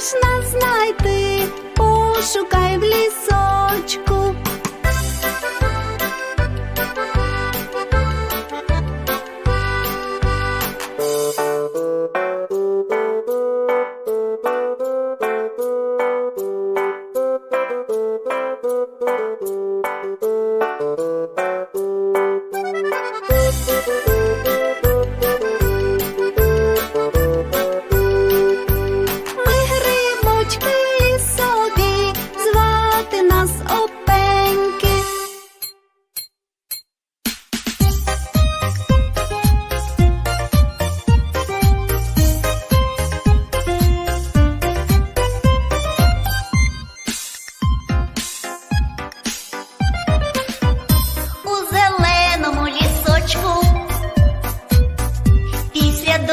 Захочеш нас знайти, пошукай в лісочку. Ми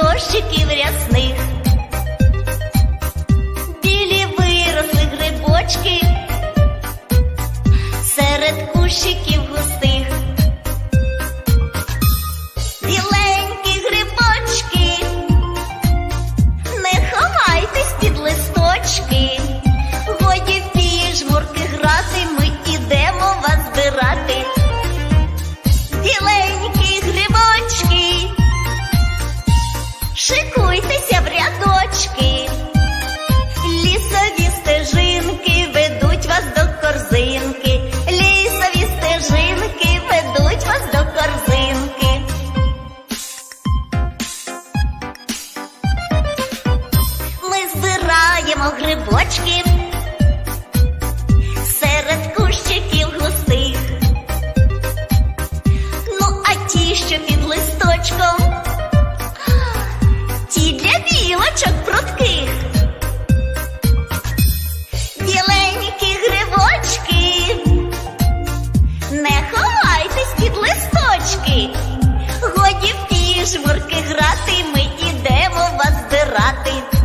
дощиків рясних, збираємо грибочки серед кущиків густих. Ну, а ті, що під листочком, ті для білочок прутких. Біленькі грибочки, не ховайтесь під листочки. Годі в пішмурки грати, ми ідемо вас збирати.